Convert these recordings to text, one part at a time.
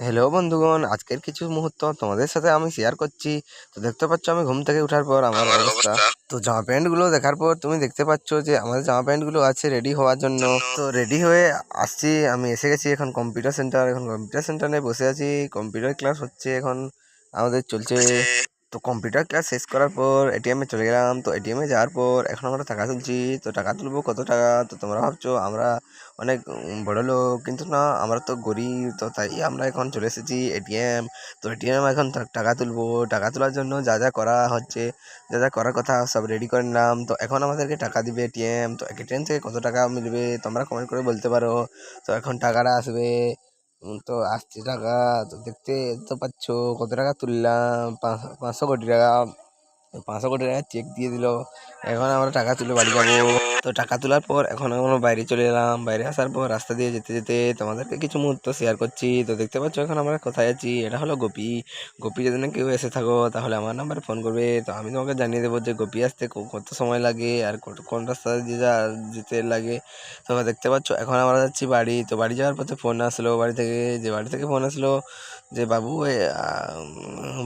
Hello বন্ধুগণ আজকের কিছু মুহূর্ত তোমাদের সাথে আমি শেয়ার করছি। তো দেখতে পাচ্ছ আমি ঘুম থেকে ওঠার পর আমার অবস্থা। তো জামা প্যান্টগুলো দেখার পর তুমি দেখতে পাচ্ছ যে আমাদের জামা প্যান্টগুলো আছে রেডি হওয়ার জন্য। তো রেডি হয়ে আসছি আমি এসে গেছি এখন কম্পিউটার সেন্টার এখন কম্পিউটার সেন্টারে বসে আছি কম্পিউটার ক্লাস হচ্ছে এখন আমাদের চলছে। তো কম্পিউটার ক্লাস শেষ করার পর এটিএমে চলে গেলাম। তো এটিএমে যাওয়ার পর এখন আমরা টাকা তুলছি। তো টাকা তুলবো কত টাকা? তো তোমরা ভাবছ আমরা অনেক বড় লোক। কিন্তু না, আমরা তো গরিব। তো তাই আমরা এখন চলে এসেছি এটিএম তো এটিএম এখন টাকা তুলবো। টাকা তোলার জন্য যা যা করা হচ্ছে, যা যা করার কথা সব রেডি করে নিলাম। তো এখন আমাদেরকে টাকা দিবে এটিএম তো এটিএম থেকে কত টাকা মিলবে তোমরা কমেন্ট করে বলতে পারো। তো এখন টাকাটা আসবে। তো আসছে টাকা তো দেখতে তো পাচ্ছ কত টাকা তুললাম? পাঁচ- পাঁচশো কোটি টাকা। পাঁচশো কোটি টাকা চেক দিয়ে দিল। এখন আমরা টাকা তুলে বাড়ি যাব। তো টাকা তোলার পর এখন আমরা বাইরে চলে এলাম। বাইরে আসার পর রাস্তা দিয়ে যেতে যেতে তোমাদেরকে কিছু মুহূর্ত শেয়ার করছি। তো দেখতে পাচ্ছ এখন আমরা কোথায় আছি? এটা হলো গোপী। গোপী, যদি না কেউ এসে থাকো, তাহলে আমার নাম্বারে ফোন করবে। তো আমি তোমাকে জানিয়ে দেবো যে গোপী আসতে কত সময় লাগে আর কোন রাস্তা দিয়ে যা যেতে লাগে। তো দেখতে পাচ্ছ, এখন আমরা যাচ্ছি বাড়ি। তো বাড়ি যাওয়ার পথে ফোন আসলো বাড়ি থেকে। যে বাড়ি থেকে ফোন আসলো যে, বাবু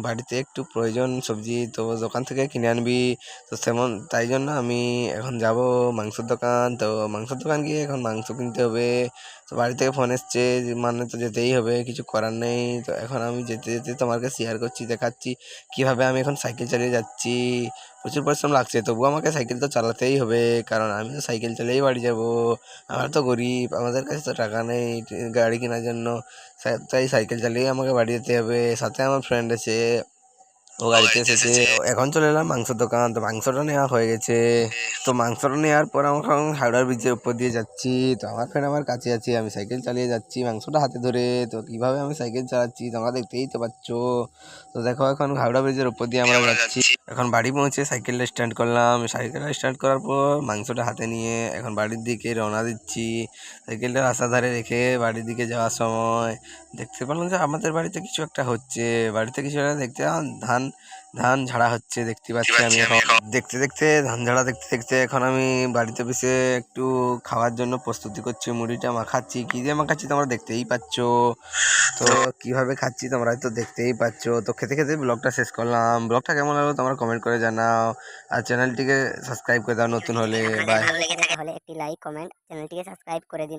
বাড়িতে একটু প্রয়োজন সবজি। তো দোকান থেকে কিনে আনবি। তো সেমন তাই জন্য আমি এখন যাব মাংসের দোকান। তো মাংসের দোকান গিয়ে এখন মাংস কিনতে হবে। তো বাড়ি থেকে ফোন এসছে মানে তো যেতেই হবে, কিছু করার নেই। তো এখন আমি যেতে যেতে তোমাকে শেয়ার করছি, দেখাচ্ছি কীভাবে আমি এখন সাইকেল চালিয়ে যাচ্ছি। প্রচুর পরিশ্রম লাগছে, তবুও আমাকে সাইকেল তো চালাতেই হবে, কারণ আমি তো সাইকেল চালিয়েই বাড়ি যাব। আমরা তো গরিব, আমাদের কাছে তো টাকা নেই গাড়ি কেনার জন্য। তাই সাইকেল চালিয়ে আমাকে বাড়ি যেতে হবে। সাথে আমার ফ্রেন্ড আছে। ও গাড়িতে এসেছে। এখন চলে এলাম মাংসের দোকান। তো মাংসটা নেওয়া হয়ে গেছে। তো মাংসটা নেওয়ার পর আমরা এখন হাওড়ার ব্রিজের উপর দিয়ে যাচ্ছি। তো আমার ফ্রেন্ড আমার কাছে আছে। আমি সাইকেল চালিয়ে যাচ্ছি মাংসটা হাতে ধরে। তো কীভাবে আমি সাইকেল চালাচ্ছি তোমরা দেখতেই তো পাচ্ছ। তো দেখো এখন হাওড়া ব্রিজের উপর দিয়ে আমরা যাচ্ছি। এখন বাড়ি পৌঁছে সাইকেলটা স্ট্যান্ড করলাম। সাইকেলটা স্টার্ট করার পর মাংসটা হাতে নিয়ে এখন বাড়ির দিকে রওনা দিচ্ছি। সাইকেলটা রাস্তার ধারে রেখে বাড়ির দিকে যাওয়ার সময় দেখতে পেলাম যে আমাদের বাড়িতে কিছু একটা হচ্ছে। বাড়িতে কিছু একটা দেখতে ধান ধান ঝাড়া হচ্ছে দেখতে পাচ্ছি আমি এখন। দেখতে দেখতে ধান ঝাড়া দেখতে দেখতে এখন আমি বাড়িতে বসে একটু খাওয়ার জন্য প্রস্তুতি করছি মুড়িটা মাখাচ্ছি। কি দিয়ে মাখাচ্ছি তোমরা দেখতেই পাচ্ছ। তো কীভাবে খাচ্ছি তোমরা তো দেখতেই পাচ্ছ। তো খেতে খেতে ব্লগটা শেষ করলাম। ব্লগটা কেমন লাগল তোমরা কমেন্ট করে জানাও। আর চ্যানেলটিকে সাবস্ক্রাইব করে দাও নতুন হলে। বাই ভালো লেগে থাকে একটি লাইক কমেন্ট চ্যানেলটিকে সাবস্ক্রাইব করে দিন।